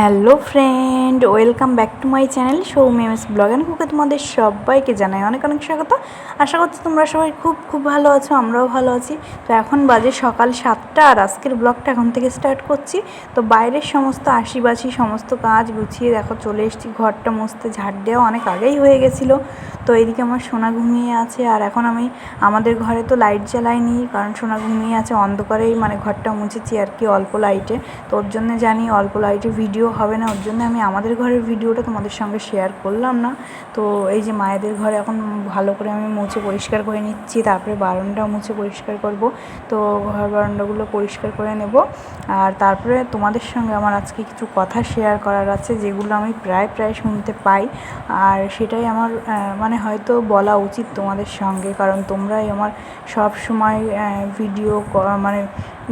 Hello friend, welcome back to my channel Soumiya's blog and কুকে তোমাদের সবাইকে জানাই অনেক অনেক স্বাগত। আশা করছি তোমরা সবাই খুব খুব ভালো আছো, আমরাও ভালো আছি। তো এখন বাজে সকাল সাতটা আর আজকের ব্লগটা এখন থেকে স্টার্ট করছি। তো বাইরের সমস্ত আশিবাসি সমস্ত কাজ গুছিয়ে দেখো চলে এসেছি, ঘরটা মুছতে, ঝাড় দেওয়া অনেক আগেই হয়ে গেছিল। তো এইদিকে আমার সোনা ঘুমিয়ে আছে আর এখন আমি আমাদের ঘরে তো লাইট জ্বালাইনি, কারণ সোনা ঘুমিয়ে আছে, অন্ধকারেই মানে ঘরটা মুছেছি আর কি অল্প লাইটে তো ওর জন্য জানি অল্প লাইটে ভিডিও হবে না, ওর জন্য আমি আমাদের ঘরের ভিডিওটা তোমাদের সঙ্গে শেয়ার করলাম না। তো এই যে মায়েদের ঘরে এখন ভালো করে আমি মুছে পরিষ্কার করে নিচ্ছি, তারপরে বারান্দা মুছে পরিষ্কার করব। তো ঘর বারান্দাগুলো পরিষ্কার করে নেব। আর তারপরে তোমাদের সঙ্গে আমার আজকে কিছু কথা শেয়ার করার আছে, যেগুলো আমি প্রায় প্রায় শুনতে পাই। আর সেটাই আমার মানে মানে হয়তো বলা উচিত তোমাদের সঙ্গে, কারণ তোমরাই আমার সব সময় ভিডিও মানে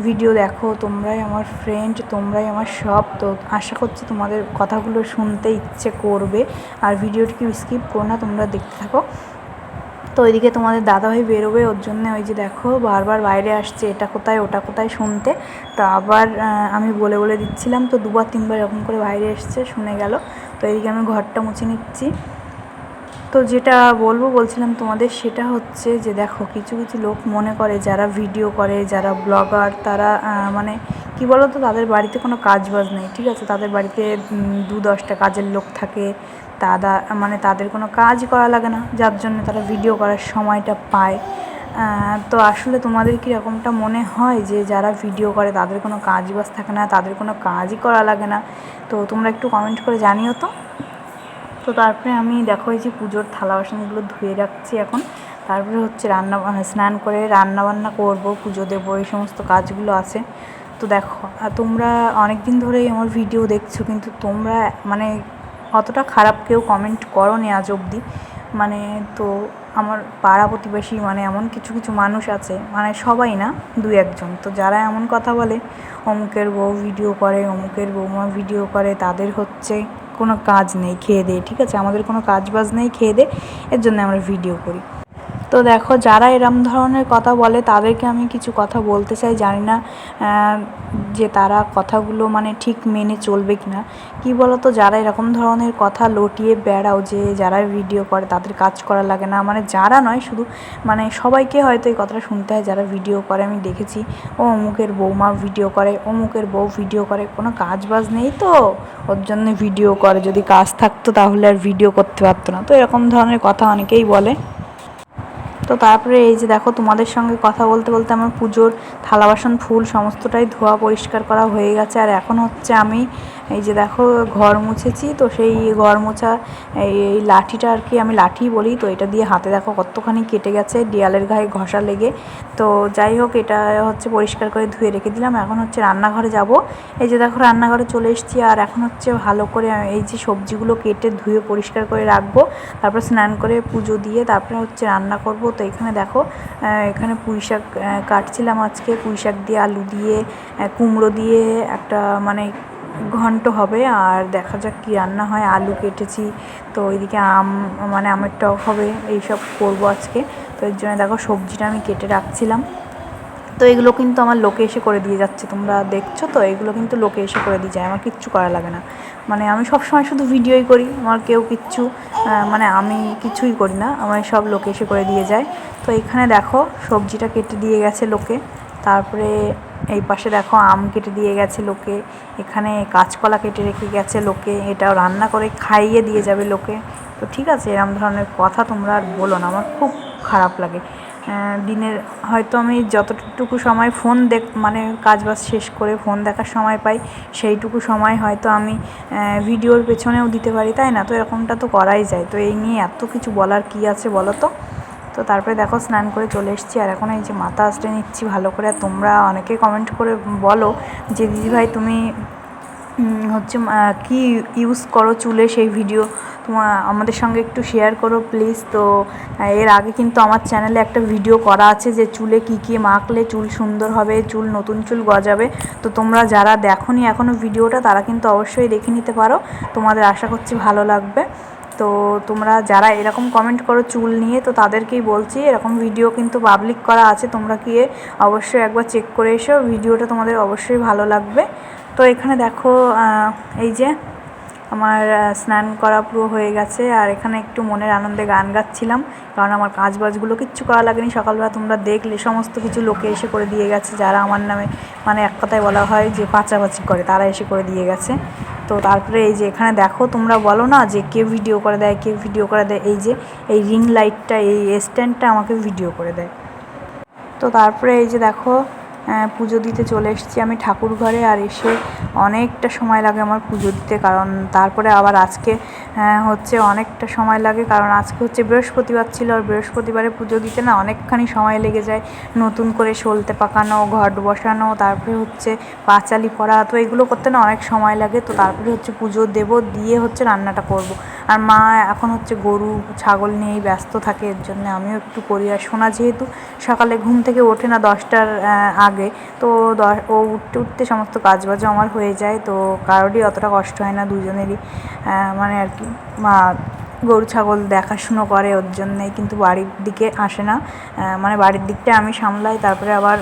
ভিডিও দেখো, তোমরাই আমার ফ্রেন্ড তোমরাই আমার সব, তো আশা করছি তোমাদের কথাগুলো শুনতে ইচ্ছে করবে। আর ভিডিওটিকে স্কিপ করো না, তোমরা দেখতে থাকো। তো ওইদিকে তোমাদের দাদাভাই বেরোবে, ওর জন্য ওই যে দেখো, বারবার বাইরে আসছে, এটা কোথায়, ওটা কোথায় শুনতে। তো আবার আমি বলে বলে দিচ্ছিলাম, তো দুবার তিনবার এরকম করে বাইরে এসছে, শুনে গেল। তো এইদিকে আমি ঘরটা মুছে নিচ্ছি। তো যেটা বলব, বলছিলাম তোমাদের, সেটা হচ্ছে যে দেখো, কিছু কিছু লোক মনে করে যারা ভিডিও করে, যারা ব্লগার, তারা মানে কি বলো তো তাদের বাড়িতে কোনো কাজ বাজ নেই, ঠিক আছে? তাদের বাড়িতে দু দশটা কাজের লোক থাকে তারা মানে তাদের কোনো কাজ করা লাগে না, যার জন্য তারা ভিডিও করার সময়টা পায়। তো আসলে তোমাদের কি এরকমটা মনে হয় যে যারা ভিডিও করে, তাদের কোনো কাজ বাজ থাকে না, তাদের কোনো কাজই করা লাগে না? তো তোমরা একটু কমেন্ট করে জানিও তো। তো তারপরে আমি দেখো এই যে পুজোর থালা বাসনগুলো ধুয়ে রাখছি এখন। তারপরে হচ্ছে রান্না স্নান করে রান্না বান্না করব, পুজো দেবো, এই সমস্ত কাজগুলো আছে। তো দেখো তোমরা অনেক দিন ধরেই আমার ভিডিও দেখছ, কিন্তু তোমরা মানে অতটা খারাপ কেউ কমেন্ট করো নি আজ অবধি। মানে তো আমার পাড়া প্রতিবেশী মানে এমন কিছু কিছু মানুষ আছে মানে সবাই না, দু একজন। তো যারা এমন কথা বলে, অমুকের বউ ভিডিও করে, অমুকের বৌমা ভিডিও করে, তাদের হচ্ছে কোনো কাজ নেই, খেয়ে দেয় ঠিক আছে? আমাদের কোনো কাজ বাজ নেই, খেয়ে দেয় এর জন্য আমরা ভিডিও করি। তো দেখো, যারা এরম ধরনের কথা বলে, তাদেরকে আমি কিছু কথা বলতে চাই। জানি না যে তারা কথাগুলো মানে ঠিক মেনে চলবে কি না কী বলো তো যারা এরকম ধরনের কথা লটিয়ে বেড়াও, যে যারা ভিডিও করে, তাদের কাজ করা লাগে না। মানে যারা নয়, শুধু মানে সবাইকে হয়তো এই কথাটা শুনতে হয়, যারা ভিডিও করে। আমি দেখেছি, ও অমুকের বৌমা ভিডিও করে, অমুকের বউ ভিডিও করে। কোনো কাজ বাজ নেই তো? ওর জন্য ভিডিও করে। যদি কাজ থাকতো, তাহলে আর ভিডিও করতে পারতো না। তো এরকম ধরনের কথা অনেকেই বলে। তো তারপরে এই যে দেখো তোমাদের সঙ্গে কথা বলতে বলতে আমার পুজোর থালা বাসন, ফুল সমস্তটাই ধোয়া পরিষ্কার করা হয়ে গেছে। আর এখন হচ্ছে আমি এই যে দেখো ঘর মুছেছি, তো সেই ঘর মোছা, এই লাঠিটা আর কি আমি লাঠি বলি, তো এটা দিয়ে হাতে দেখো কতখানি কেটে গেছে, দেয়ালের গায়ে ঘষা লেগে। তো যাই হোক, এটা হচ্ছে পরিষ্কার করে ধুয়ে রেখে দিলাম। এখন হচ্ছে রান্নাঘরে যাব। এই যে দেখো রান্নাঘরে চলে এসেছি, আর এখন হচ্ছে ভালো করে এই যে সবজিগুলো কেটে ধুয়ে পরিষ্কার করে রাখব। তারপর স্নান করে পুজো দিয়ে তারপরে হচ্ছে রান্না করব। তো এখানে দেখো এখানে পুঁই শাক কাটছিলাম আজকে। পুঁই শাক দিয়ে আলু দিয়ে কুমড়ো দিয়ে একটা মানে ঘন্ট হবে। আর দেখা যাক কী রান্না হয়। আলু কেটেছি, তো ওইদিকে আম মানে আমের টক হবে। এইসব করব আজকে। তো এর জন্য দেখো সবজিটা আমি কেটে রাখছিলাম। তো এগুলো কিন্তু আমার লোকে এসে করে দিয়ে যাচ্ছে। তোমরা দেখছ তো? এগুলো কিন্তু লোকে এসে করে দিয়ে যায়। আমার কিচ্ছু করা লাগে না। মানে আমি সব সময় শুধু ভিডিওই করি। আমার কেউ কিচ্ছু মানে আমি কিছুই করি না। আমার সব লোকে এসে করে দিয়ে যায়। তো এখানে দেখো, সবজিটা কেটে দিয়ে গেছে লোকে। তারপরে এই পাশে দেখো, আম কেটে দিয়ে গেছে লোকে। এখানে কাঁচকলা কেটে রেখে গেছে লোকে। এটাও রান্না করে খাইয়ে দিয়ে যাবে লোকে। তো ঠিক আছে, এরম ধরনের কথা তোমরা আর বলো না। আমার খুব খারাপ লাগে। দিনের, হয়তো আমি যতটুকু সময় ফোন দেখ মানে কাজবাজ শেষ করে ফোন দেখার সময় পাই, সেইটুকু সময় হয়তো আমি ভিডিওর পেছনেও দিতে পারি, তাই না? তো এরকমটা তো করাই যায়। তো এই নিয়ে এত কিছু বলার কি আছে বলো তো? তো তারপরে দেখো স্নান করে চলে এসেছি, আর এখন এই যে মাথা আসতে নিচ্ছি ভালো করে, আর তোমরা অনেকে কমেন্ট করে বলো যে দিদিভাই তুমি হচ্ছে কি ইউজ করো চুলে সেই ভিডিও তোমার আমাদের সঙ্গে একটু শেয়ার করো প্লিজ তো এর আগে কিন্তু আমার চ্যানেলে একটা ভিডিও করা আছে যে চুলে কী কী মাখলে চুল সুন্দর হবে, চুল নতুন চুল গজাবে। তো তোমরা যারা দেখো এখনও ভিডিওটা তারা কিন্তু অবশ্যই দেখে নিতে পারো। তোমাদের আশা করছি ভালো লাগবে। তো, তোমরা যারা এরকম কমেন্ট করো চুল নিয়ে, তো তাদেরকেই বলছি, এরকম ভিডিও কিন্তু পাবলিক করা আছে। তোমরা গিয়ে অবশ্যই একবার চেক করে এসো ভিডিওটা তোমাদের অবশ্যই ভালো লাগবে। তো এখানে দেখো এই যে আমার স্নান করা পুরো হয়ে গেছে। আর এখানে একটু মনের আনন্দে গান গাচ্ছিলাম, কারণ আমার কাজ বাজগুলো কিচ্ছু করা লাগেনি। সকালবেলা তোমরা দেখলে, সমস্ত কিছু লোকে এসে করে দিয়ে গেছে, যারা আমার নামে মানে এক কথায় বলা হয় যে পাচাপাচি করে, তারা এসে করে দিয়ে গেছে। তো তারপরে এই যে এখানে দেখো, তোমরা বলো না যে কে ভিডিও করে দেয় কে ভিডিও করে দেয়, এই যে, এই রিং লাইটটা এই স্ট্যান্ডটা আমাকে ভিডিও করে দেয়। তো তারপরে এই যে দেখো পুজো দিতে চলে এসেছি আমি ঠাকুর ঘরে আর এসে অনেকটা সময় লাগে আমার পুজো দিতে, কারণ তারপরে আবার আজকে হচ্ছে অনেকটা সময় লাগে, কারণ আজকে হচ্ছে বৃহস্পতিবার ছিল আর বৃহস্পতিবারে পুজো দিতে না অনেকখানি সময় লেগে যায়। নতুন করে সলতে পাকানো, ঘট বসানো, তারপরে হচ্ছে পাঁচালি পড়া তো এগুলো করতে না অনেক সময় লাগে, তো তারপরে হচ্ছে পুজো দেব, দিয়ে হচ্ছে রান্নাটা করব। আর মা এখন হচ্ছে গরু, ছাগল নিয়েই ব্যস্ত থাকে, এর জন্য আমিও একটু করি। আর সোনা যেহেতু সকালে ঘুম থেকে ওঠে না দশটার আগে, তো ও উঠতে উঠতে সমস্ত কাজবাজও আমার হয়ে যায়, তো কারোরই অতটা কষ্ট হয় না, দুজনেরই মানে আর কি। মা গরু, ছাগল দেখাশুনো করে ওর জন্যেই, কিন্তু বাড়ির দিকে আসে না। মানে বাড়ির দিকটা আমি সামলাই, তারপরে আবার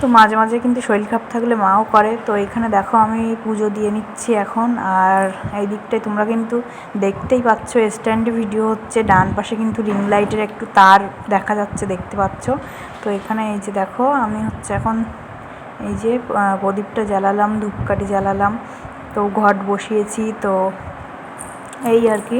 তো মাঝে মাঝে কিন্তু শরীর খারাপ থাকলে মাও করে। তো এখানে দেখো আমি পুজো দিয়ে নিচ্ছি এখন। আর এই দিকটায় তোমরা কিন্তু দেখতেই পাচ্ছ স্ট্যান্ডে ভিডিও হচ্ছে। ডান পাশে কিন্তু রিং লাইটের একটু তার দেখা যাচ্ছে, দেখতে পাচ্ছ। তো এখানে এই যে দেখো, আমি হচ্ছে এখন এই যে প্রদীপটা জ্বালালাম, ধূপকাঠি জ্বালালাম। তো ঘট বসিয়েছি, তো এই আর কি।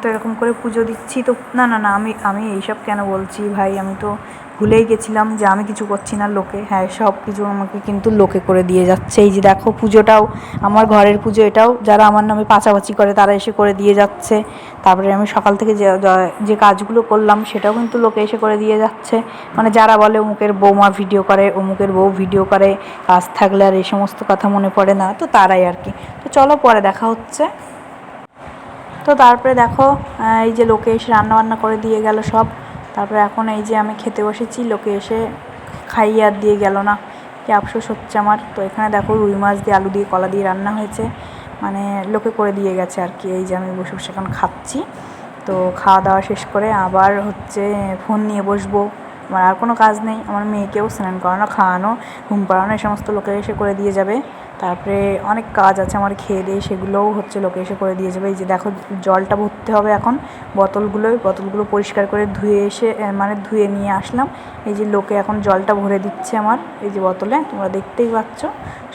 তো এরকম করে পুজো দিচ্ছি। তো না না না, আমি আমি এইসব কেন বলছি ভাই? আমি তো ভুলেই গেছিলাম যে আমি কিছু করছি না লোকে। হ্যাঁ সব কিছু আমাকে কিন্তু লোকে করে দিয়ে যাচ্ছে। এই যে দেখো পুজোটাও, আমার ঘরের পুজো এটাও যারা আমার নামে পাচাপাচি করে তারা এসে করে দিয়ে যাচ্ছে। তারপরে আমি সকাল থেকে যে, যে- কাজগুলো করলাম সেটাও কিন্তু লোকে এসে করে দিয়ে যাচ্ছে। মানে যারা বলে অমুকের বৌমা ভিডিও করে, অমুকের বউ ভিডিও করে, কাজ থাকলে আর এই সমস্ত কথা মনে পড়ে না, তো তারাই আর কি। তো চলো পরে দেখা হচ্ছে। তো তারপরে দেখো এই যে লোকে এসে রান্না বান্না করে দিয়ে গেল সব। তারপরে এখন এই যে আমি খেতে বসেছি, লোকে এসে খাইয়ে আর দিয়ে গেল না। কি আফসোস হচ্ছে আমার। তো এখানে দেখো রুই মাছ দিয়ে আলু দিয়ে কলা দিয়ে রান্না হয়েছে। মানে লোকে করে দিয়ে গেছে আর কি। এই যে আমি বসে বসে এখন খাচ্ছি। তো খাওয়া দাওয়া শেষ করে আবার হচ্ছে ফোন নিয়ে বসবো। আমার আর কোনো কাজ নেই। আমার মেয়েকেও স্নান করানো, খাওয়ানো, ঘুম পাড়ানো, এই সমস্ত লোকে এসে করে দিয়ে যাবে। তারপরে অনেক কাজ আছে আমার খেয়ে দিয়ে, সেগুলোও হচ্ছে লোকে এসে করে দিয়ে যাবে। এই যে দেখো, জলটা ভরতে হবে এখন। বোতলগুলো বোতলগুলো পরিষ্কার করে ধুয়ে এসে মানে ধুয়ে নিয়ে আসলাম। এই যে লোকে এখন জলটা ভরে দিচ্ছে আমার, এই যে বোতলে, তোমরা দেখতেই পাচ্ছ।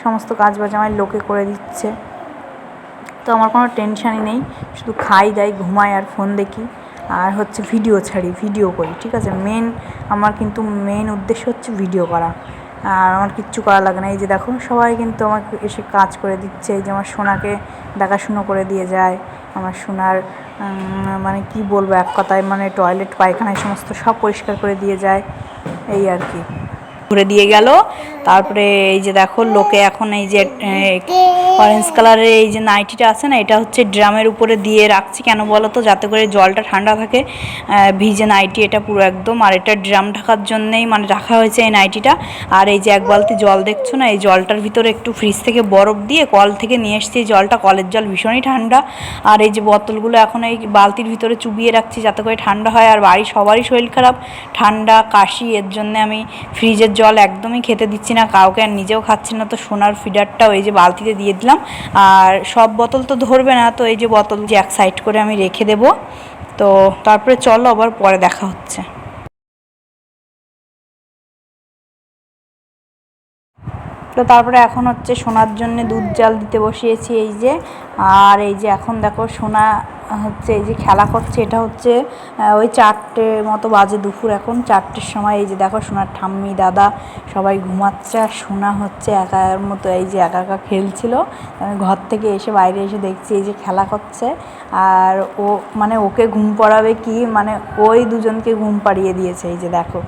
সমস্ত কাজ বাজ আমার লোকে করে দিচ্ছে। তো আমার কোনো টেনশানই নেই, শুধু খাই দাই ঘুমাই আর ফোন দেখি। আর হচ্ছে ভিডিও ছাড়ি ভিডিও করি, ঠিক আছে? মেন আমার কিন্তু মেন উদ্দেশ্য হচ্ছে ভিডিও করা। আর আমার কিচ্ছু করা লাগে না। এই যে দেখো, সবাই কিন্তু আমাকে এসে কাজ করে দিচ্ছে। এই যে আমার সোনাকে দেখাশুনো করে দিয়ে যায়। আমার সোনার মানে কি বলব, এক কথায় মানে টয়লেট পায়খানা এই সমস্ত সব পরিষ্কার করে দিয়ে যায়। এই আর কি। ঘুরে দিয়ে গেল। তারপরে এই যে দেখো, লোকে এখন এই যে অরেঞ্জ কালারের এই যে নাইটিটা আছে না, এটা হচ্ছে ড্রামের উপরে দিয়ে রাখছি। কেন বলো তো যাতে করে জলটা ঠান্ডা থাকে ভিজে নাইটি এটা পুরো একদম। আর এটা ড্রাম ঢাকার জন্যেই মানে রাখা হয়েছে এই নাইটিটা। আর এই যে এক বালতি জল দেখছ না, এই জলটার ভিতরে একটু ফ্রিজ থেকে বরফ দিয়ে কল থেকে নিয়ে এসছি। জলটা কলের জল ভীষণই ঠান্ডা। আর এই যে বোতলগুলো এখন এই বালতির ভিতরে চুবিয়ে রাখছি, যাতে করে ঠান্ডা হয়। আর বাড়ির সবারই শরীর খারাপ। ঠান্ডা, কাশি, এর জন্য আমি ফ্রিজের জল একদমই খেতে দিচ্ছি না, কাউকে আর নিজেও খাচ্ছি না। তো সোনার ফিডারটাও এই যে বালতিতে দিয়ে দিলাম। আর সব বোতল তো ধরবে না, তো এই যে বোতল যে এক সাইড করে আমি রেখে দেবো। তো তারপরে চলো আবার পরে দেখা হচ্ছে। তো তারপরে এখন হচ্ছে সোনার জন্য দুধ জাল দিতে বসিয়েছি, এই যে। আর এই যে এখন দেখো সোনা হচ্ছে এই যে খেলা করছে, এটা হচ্ছে ওই চারটে মতো বাজে দুপুর এখন। চারটের সময় এই যে দেখো সোনার ঠাম্মি দাদা সবাই ঘুমাচ্ছে আর সোনা হচ্ছে একার মতো এই যে একা একা খেলছিল। ঘর থেকে এসে বাইরে এসে দেখছি এই যে খেলা করছে। আর ও মানে ওকে ঘুম পড়াবে কি? মানে ওই দুজনকে ঘুম পাড়িয়ে দিয়েছে এই যে দেখো।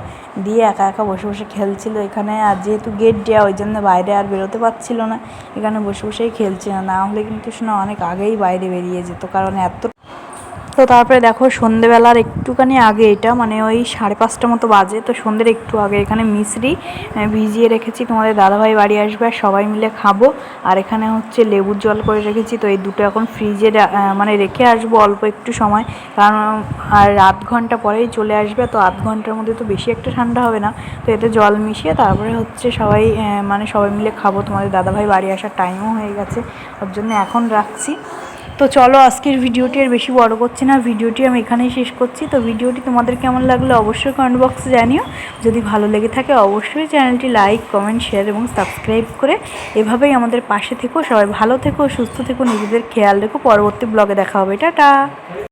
দিয়ে একা একা বসে বসে খেলছিল এখানে। আর যেহেতু গেট দেওয়া ওই জন্য বাইরে আর বেরোতে পারছিল না। এখানে বসে বসেই খেলছিল। না হলে কিন্তু শোনা অনেক আগেই বাইরে বেরিয়ে যেত। কারণ এত তো তারপরে দেখো সন্ধেবেলার একটুখানি আগে এটা মানে ওই সাড়ে পাঁচটা মতো বাজে, তো সন্ধ্যের একটু আগে এখানে মিশ্রি ভিজিয়ে রেখেছি, তোমাদের দাদাভাই বাড়ি আসবে আর সবাই মিলে খাব। আর এখানে হচ্ছে লেবুর জল করে রেখেছি, তো এই দুটো এখন ফ্রিজে মানে রেখে আসব অল্প একটু সময়। কারণ, আর আধ ঘণ্টা পরেই চলে আসবে, তো আধ ঘণ্টার মধ্যে তো বেশি একটা ঠান্ডা হবে না। তো এতে জল মিশিয়ে তারপরে হচ্ছে সবাই মানে সবাই মিলে খাব, তোমাদের দাদাভাই বাড়ি আসার টাইমও হয়ে গেছে। ওর জন্য এখন রাখছি। তো চলো আজকের ভিডিওটি আর বেশি বড় করছি না, ভিডিওটি আমি এখানেই শেষ করছি। তো ভিডিওটি তোমাদের কেমন লাগল অবশ্যই কমেন্ট বক্সে জানিও। যদি ভালো লেগে থাকে অবশ্যই চ্যানেলটি লাইক কমেন্ট শেয়ার এবং সাবস্ক্রাইব করে এভাবেই আমাদের পাশে থেকো। সবাই ভালো থেকো, সুস্থ থেকো, নিজেদের খেয়াল রেখো। পরবর্তী ব্লগে দেখা হবে। টাটা!